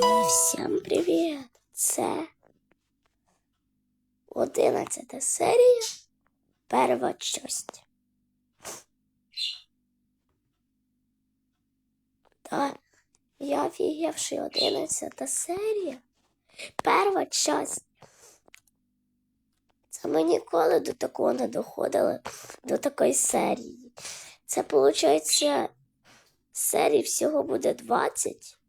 Всім привіт! Це одинадцята серія. Перша часть. Да, я офігевший одинадцята серія. Перша часть. Це ми ніколи до такого не доходили, до такої серії. Це виходить, серій всього буде 20.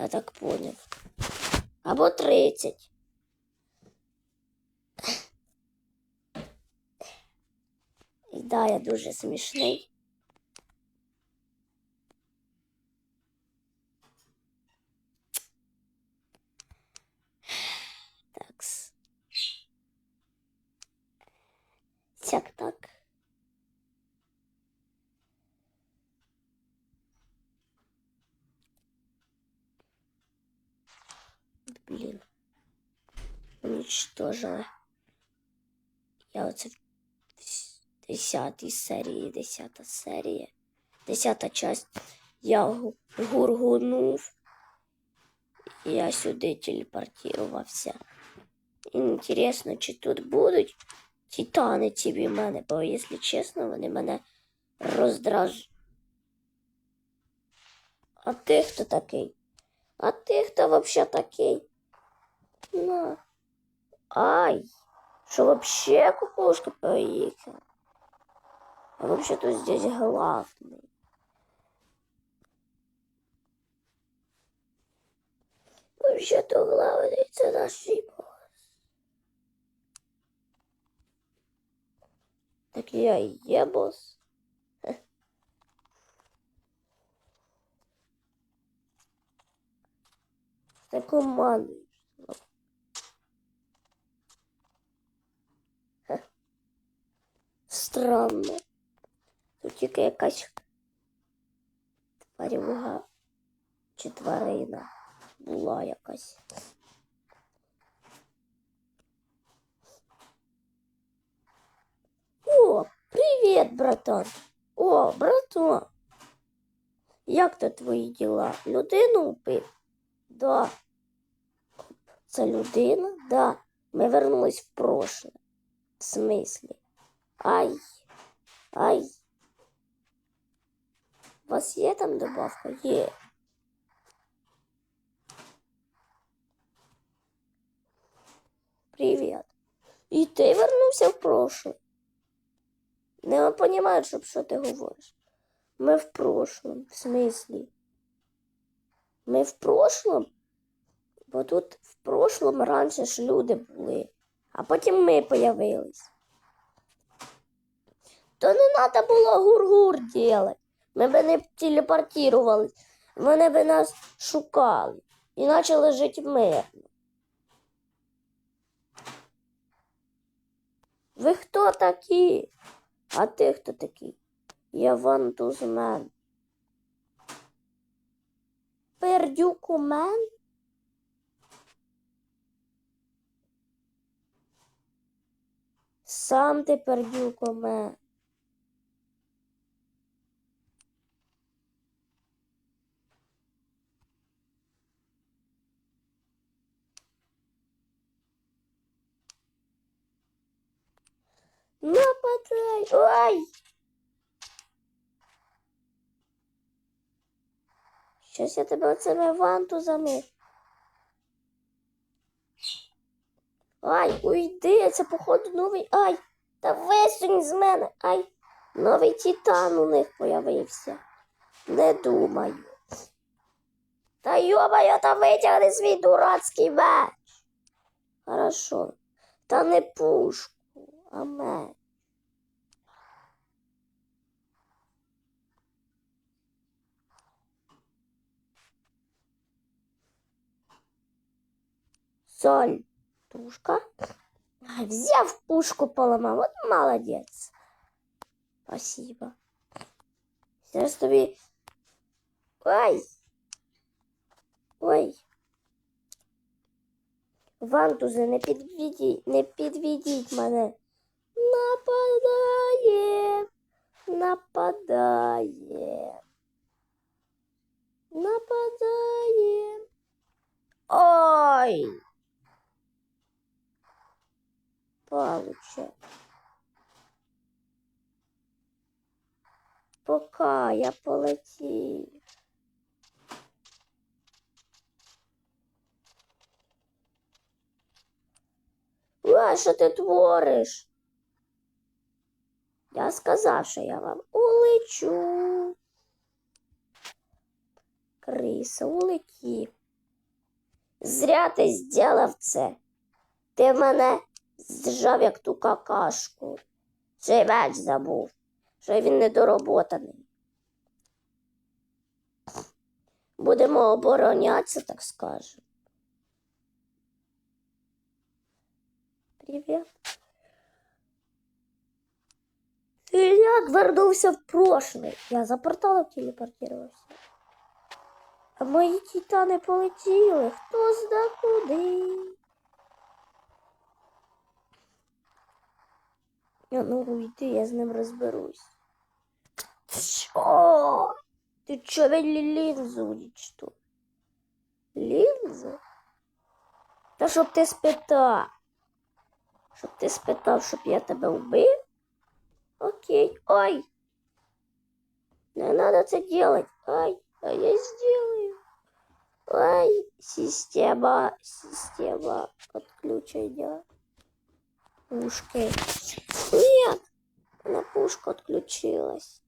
Я так поняв. Або 30. І да, я дуже смішний. Такс. Сяк так. Блін. Уничтожила. Я оце в десятій серії, десята серія, десята часть. Я гу- гургунув. Я сюди телепортувався. Інтересно, чи тут будуть титани ці в мене, бо, якщо чесно, вони мене роздраж. А ти хто такий? А ти хто вообще такий? На. Ай, что вообще кукушка поехала? А вообще-то здесь главный. Вообще-то главный это наш босс. Так я и є босс. Хе. Це Странно. Тут тільки якась тварюга чи тварина була якась. О, привіт, братан. О, братан. Як то твої діла? Людину убив? Да. Це людина? Да. Ми вернулись в прошлое. В смислі? Ай. Ай. У вас є там добавка? Є. Привіт. І ти вернувся в прошлое? Не розумію, щоб що ти говориш. Ми в прошлом. В смислі? Ми в прошлом? Бо тут в прошлом раніше ж люди були, а потім ми появились. То не треба було гур-гур делать. Ми б не телепортувались, вони б нас шукали і почали жити мирно. Ви хто такі? А ти хто такий? Я вантузмен. Пердюкумен? Сам ти пердюкумен. Нападай. Ой! Щось я тебе оцими вантузами. Ай, уйди, це походу новий. Ай! Та висунь з мене. Ай! Новий титан у них появився. Не думаю. Та йобаю, та витягни свій дурацький меч. Хорошо. Та не пушку, а меч. Соль. Тушка. Ай, Взяв пушку поломал. Вот молодец. Спасибо. Зараз тобі. Ой. Ой. Вантузи, не підведіть, не підведіть мене. Нападає. Нападає. Нападає. Ой! Получай. Пока я полетів. А, що ти твориш? Я сказав, що я вам улечу. Криса, улетів. Зря ти зробив це. Ти мене зжав, як ту какашку. Ще й меч забув, що він недороботаний. Будемо оборонятися, так скажемо. Привіт. Ілляк вернувся в прошлое. Я за порталом телепортувався. А мої титани полетіли. Хто зна куди? Я ну уйди, я з ним розберусь. Що? Ти чо мені лінзу уничтожив? Лінзу? Та щоб ти спитав. Щоб ти спитав, щоб я тебе вбив? Окей. Ой. Не надо це делать. Ай, а я сделаю. Ай, система, система отключения пушки. Нет, она пушка отключилась.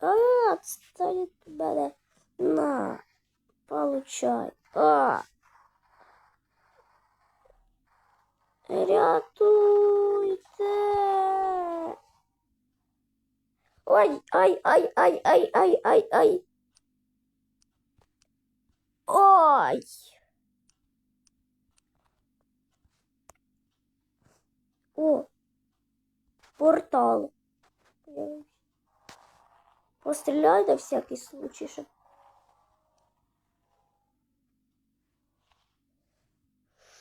А, отстань от. На, получай. А. Рятуйте. Ой, ай, ай, ай, ай, ай, ай, ай. Ой. О, портал. Постріляй на всякий случай, щоб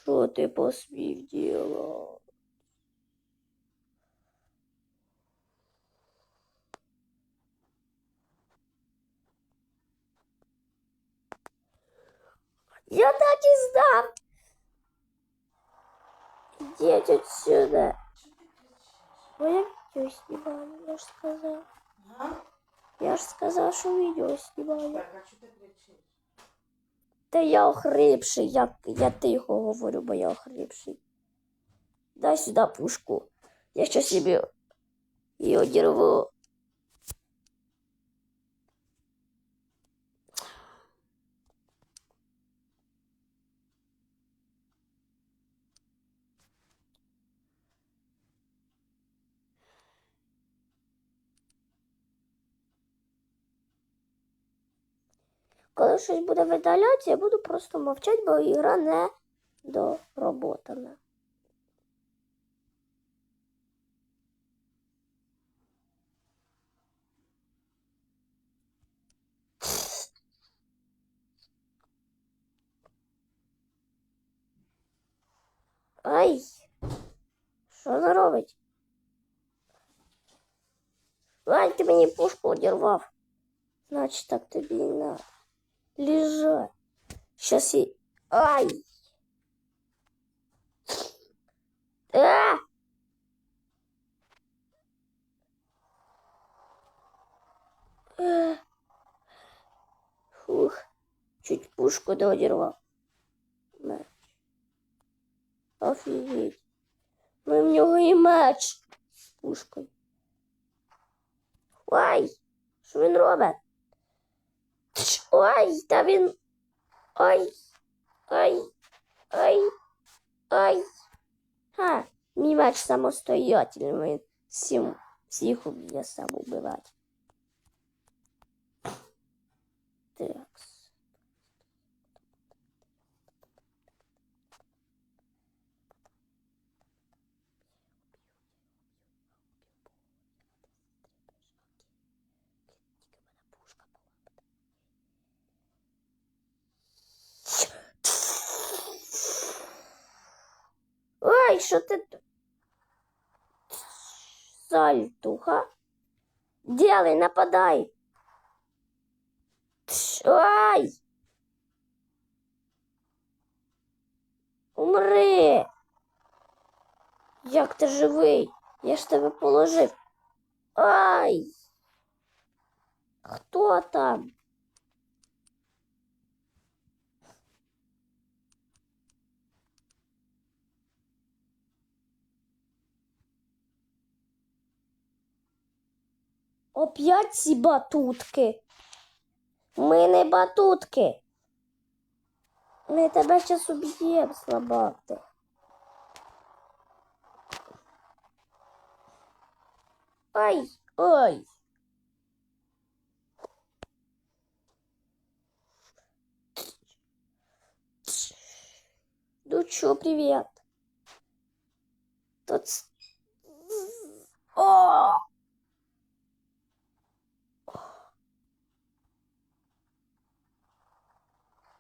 Що ти посмів діло? Я так і знав. Ідіть отсюда. Бо я відео знімаю, я ж сказав. А? Я ж сказав, що відео знімаю. Так, а що ти кричиш? Та я охрипший, як я тихо говорю, бо я охрипший. Дай сюди пушку. Я ще собі її одірву. Коли щось буде видалятися, я буду просто мовчати, бо ігра не дороботана. Ай! Що вона робить? Ай, ти мені пушку одірвав. Значить, так тобі і надо. Лежать. Сейчас я... Ай! А! А! Фух, чуть пушку доодервал. Меч. Офігеть. Ну, в нього і меч з пушкою. Ай! Що він робить? Тш, Ой, та він. Ой, ой, ой, ой. Ха, мій меч самостоятельний, він всім, всіх вміє сам убивати. Так. Ой, що ти? Сальтуха. Делай, нападай. Тш, Ай! Умри. Як ти живий? Я ж тебе положив. Ай! Хто там? Оп'ять ці батутки. Ми не батутки. Ми тебе зараз уб'єм, слабак ти. Ай, ай. Ну чё, привет. Тут... О!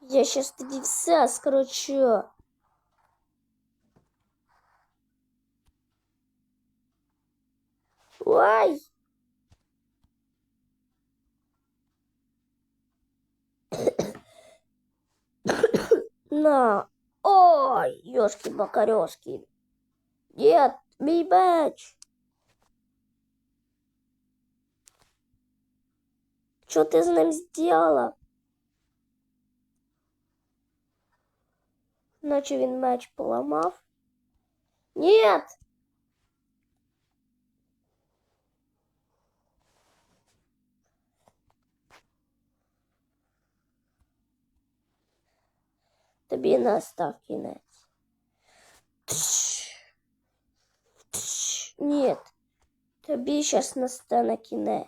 Я сейчас тоді все скручу. Ой! На! Ой, ёшки-бакарёшки. Нет, мій меч. Що ти з ним зробила? Наче він меч поламав. Нет! Тобі настав кінець. Тш. Тш. Нет, тобі щас настане кінець.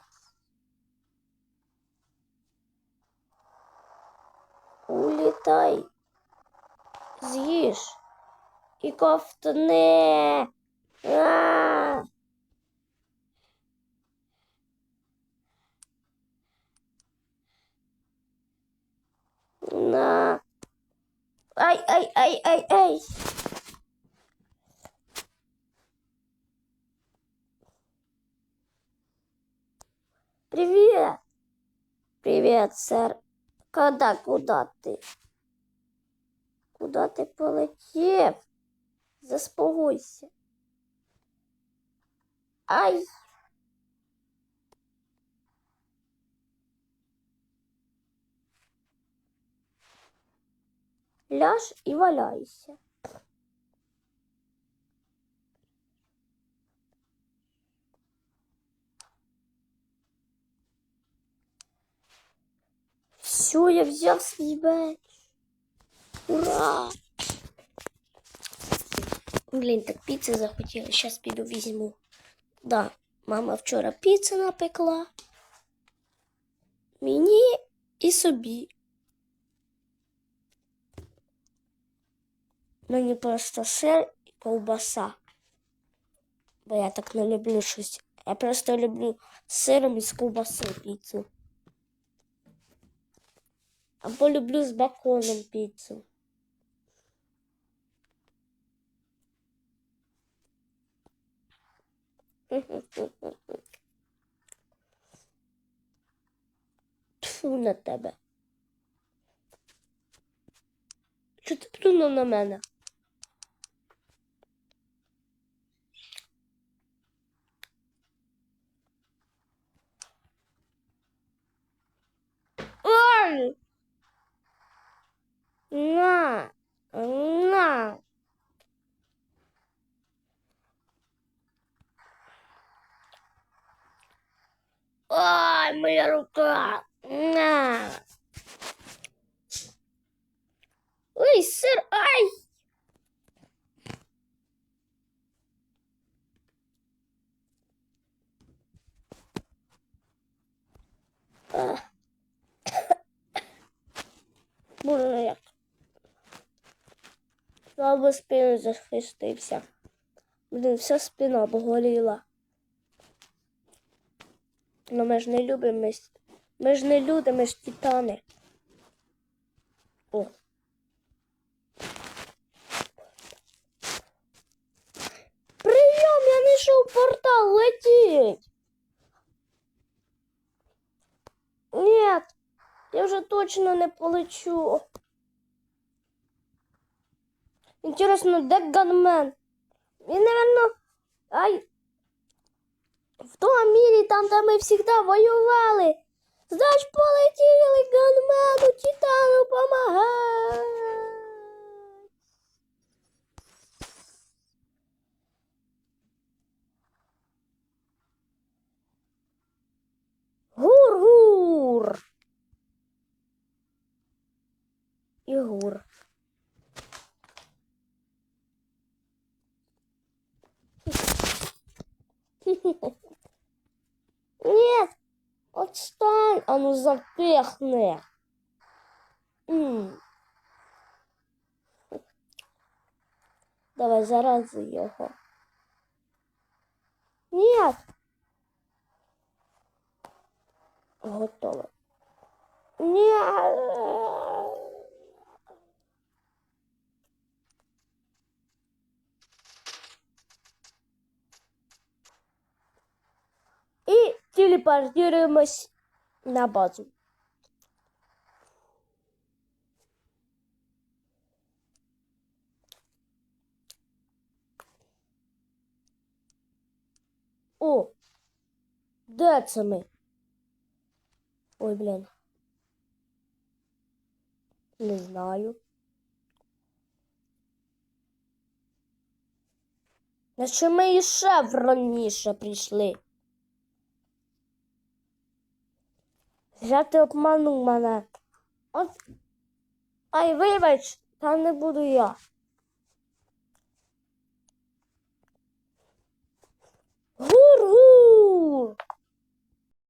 Улітай. З'їж. І ковтни. А! На. Ай, ай, ай, ай, ай. Привет. Привет, сэр. Когда, куда ты? Куда ти полетів? Заспокойся. Ай! Ляж і валяйся. Все, я взяв свій меч. Ура! Блін, так піци захотіли. Зараз піду візьму. Да, мама вчора піцу напекла. Мені і собі. Мені просто сир і ковбаса. Бо я так не люблю щось. Я просто люблю з сиром і з ковбасою піцу. Або люблю з беконом піцу. Тфу на тебе. Що ти плюнув на мене? Ой! На! На! Ой, моя рука! На! Ой, сир, ай! Ах. Боже, як. Слабо спину захистився. Блін, вся спина обгоріла. Ну ми ж не любимо, ми, ми ж не люди, ми ж титани. О. Прийом, я знайшов портал, летіть. Нет, я вже точно не полечу. Інтересно, де ганмен? Він, напевно, ай. В тому мірі, там, де ми завжди воювали. Значить, полетіли ганмену, Титану помагати. Гур-гур. І гур. Нет, отстань, а ну. Давай зарази його. Нет. Готово. Нет. И телепортируемся на базу. О, де це ми? Ой, блін. Не знаю. На що ми іще прийшли? Зря ти обманув мене. От. Ай, вибач, там не буду я.